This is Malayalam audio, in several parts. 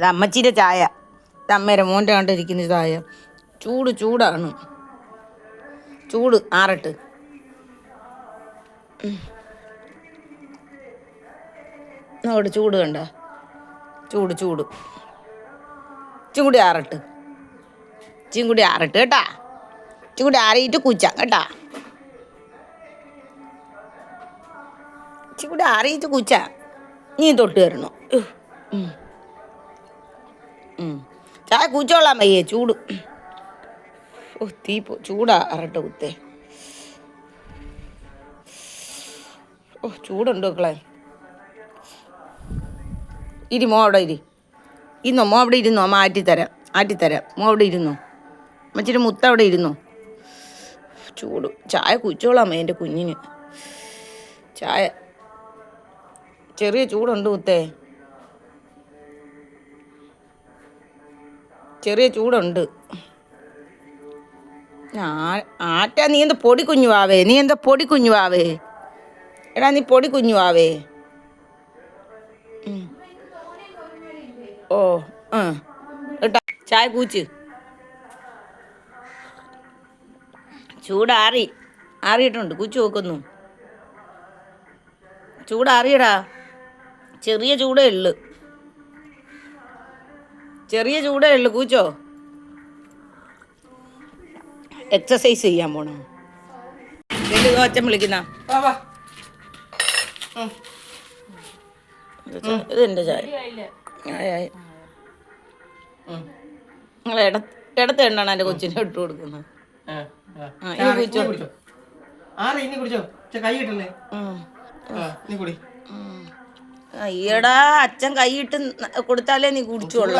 ഇത് ചായ. ഇത് അമ്മേരെ മോന്റെ കണ്ടിരിക്കുന്ന ചായ. ചൂട് ചൂടാണ്. ചൂട് ആറട്ട്. അവിടെ ചൂട് കണ്ട? ചൂട് ചൂട്. കൂടി ആറട്ട്. ഇച്ചും ആറട്ട് കേട്ടാ? ചൂടി ആറിയിട്ട് കുച്ച കേട്ടാ? ചൂടി ആറിയിട്ട് കുച്ച. നീ തൊട്ട് തരണോ. ചായ കുച്ചോളാൻ വയ്യേ ചൂട്. ഓ തീ പോ ചൂടാ അറട്ട കുത്തേ. ഓ ചൂടുണ്ട് മക്കളെ. ഇരി മോ അവിടെ ഇരി. ഇരുന്നോ മോ അവിടെ ഇരുന്നോ അമ്മ ആറ്റിത്തരാം ആറ്റിത്തരാം. മോ അവിടെ ഇരുന്നോ? അമ്മച്ചിരി മുത്ത അവിടെ ഇരുന്നോ? ചൂട്. ചായ കുച്ചോളാം എന്റെ കുഞ്ഞിന്. ചായ. ചെറിയ ചൂടുണ്ട് മുത്തേ ചെറിയ ചൂടുണ്ട്. ആറ്റ നീ എന്താ പൊടി കുഞ്ഞുവാവേ നീ എന്താ പൊടി കുഞ്ഞുവാവേ എടാ നീ പൊടി കുഞ്ഞുവാവേ ഓ ആ. ചായ കൂച്ച് ചൂടാറി. ആറിയിട്ടുണ്ട് കൂച്ചു നോക്കുന്നു. ചൂടാറിയടാ. ചെറിയ ചൂടേ ഉള്ളു. ചെറിയ ചൂടേ ഉള്ളു കൂച്ചോ? എക്സസൈസ് ചെയ്യാൻ പോണോ വലിയ കോച്ചൻ വിളിക്കുന്ന? ഇത് എന്റെ ചായ. നിങ്ങൾ ഇട ഇടത്ത് എണ്ണാണ് എന്റെ കൊച്ചിനെ ഇട്ട് കൊടുക്കുന്നത് ആ, ആ. ആ, ഇനി കുടിച്ചോ. കുടിച്ചോ? കുടിച്ചോ? കൈ കിട്ടല്ലേ? ആ നീ കുടി. ഈടാ അച്ഛൻ കൈയിട്ട് കൊടുത്താലേ നീ കുടിച്ചോളൂ. ഈ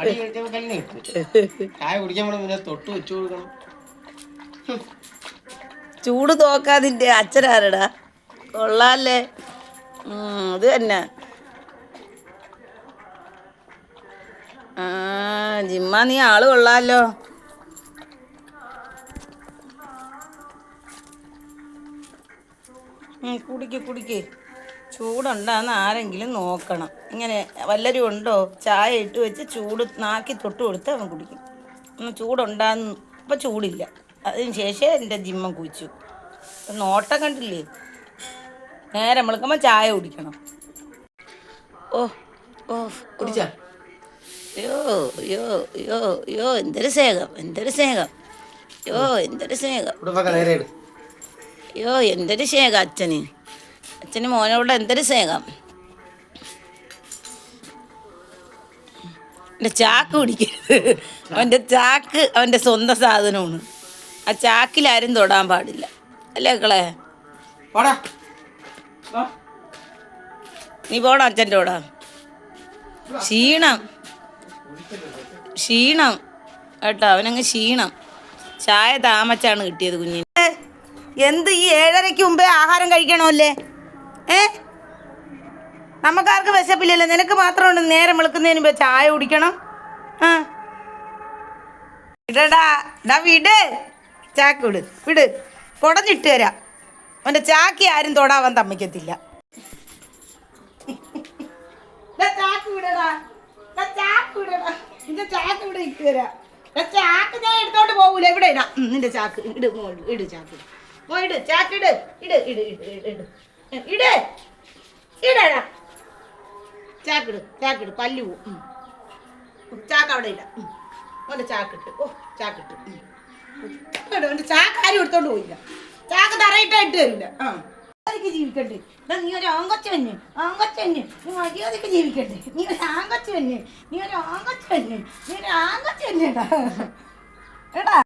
അടി തൊട്ട് വെച്ചു കൊടുക്കണം. ചൂട് തോക്കാതിന്റെ അച്ഛനാരടാ. കൊള്ളാല്ലേ? അത് തന്നെ. ആ ജിമ്മ നീ ആൾ കൊള്ളാലോ. കുടിക്ക് കുടിക്ക്. ചൂടുണ്ടാന്ന് ആരെങ്കിലും നോക്കണം. ഇങ്ങനെ വല്ലരും ഉണ്ടോ? ചായ ഇട്ട് വെച്ച് ചൂട് നാക്കി തൊട്ട് കൊടുത്ത് അവൻ കുടിക്കും. ഒന്ന് ചൂടുണ്ടാന്ന് ഇപ്പം ചൂടില്ല. അതിന് ശേഷം എന്റെ ജിമ്മ കുഴിച്ചു. നോട്ടം കണ്ടില്ലേ? നേരെ വിളിക്കുമ്പോൾ ചായ കുടിക്കണം. ഓ ഓ കുടിച്ചോ? യോ യോ യോ യോ എന്തൊരു സ്നേഹം എന്തൊരു സ്നേഹം. യോ എന്തൊരു സ്നേഹം. ഇവിടെ പക്ക നേരെ ഇട് യോ എന്തൊരു ശേഖ അച്ഛന്. അച്ഛന് മോനോട് എന്തൊരു സ്നേഹം. എന്റെ ചാക്ക് പിടിക്കരുത്. അവന്റെ ചാക്ക് അവന്റെ സ്വന്തം സാധനമാണ്. ആ ചാക്കിൽ ആരും തൊടാൻ പാടില്ല. അല്ലേ മക്കളെ? നീ പോടാ അച്ഛന്റെ കൂടെ. ക്ഷീണം. ക്ഷീണം. കേട്ടോ അവനങ്ങ് ക്ഷീണം. ചായ താമച്ചാണ് കിട്ടിയത് കുഞ്ഞിന്. എന്ത് ഈ ഏഴരയ്ക്ക് മുമ്പേ ആഹാരം കഴിക്കണമല്ലേ? ഏ? നമുക്കാർക്ക് വിശപ്പില്ലല്ലോ. നിനക്ക് മാത്രമുണ്ട് നേരം വെളുക്കുന്നതിന് മുമ്പേ ചായ കുടിക്കണം. ഇടടാ ഡാ വിട്. ചാക്ക് വിട്. വിട്. കുടഞ്ഞിട്ട് തരാം. അവന്റെ ചാക്കി ആരും തൊടാവാൻ തമ്മിക്കത്തില്ല ചാക്ക് വിടെടാ. ചാക്ക് വിടെടാ. ചാക്ക് ഇട്ട് ഞാൻ എടുത്തോണ്ട് പോകൂല. ഇവിടെ ഇടാം നിന്റെ ചാക്ക്. ഇട് ഇട് ചാക്ക്. പോയിട് ചാറ്റിട് ഇട്. ഇട് ഇട് ഇട് ഇട് ഇടടാ ചാക്കിട് ചാക്കിട് പല്ലു പോവും ചാക്ക് അവിടെ ഇല്ല. ഓന്റെ ചാക്കിട്ട് ഓ ചാക്കിട്ട് ഓന്റെ ചാക്ക് ആരും എടുത്തോണ്ട് പോയില്ല. ചാക്ക് തറയിട്ടായിട്ട് വരില്ല ആ. മര്യാദയ്ക്ക് ജീവിക്കണ്ടേ? നീ ഒരു ആങ്കൊച്ച തന്നെ ആങ്കൊച്ച തന്നെ നീ മര്യാദയ്ക്ക് ജീവിക്കണ്ടേ? നീ ഒരു ആങ്കൊച്ച നീ ഒരു ആങ്കൊച്ച നീ ഒരു ആങ്കൊച്ച തന്നെ എടാ.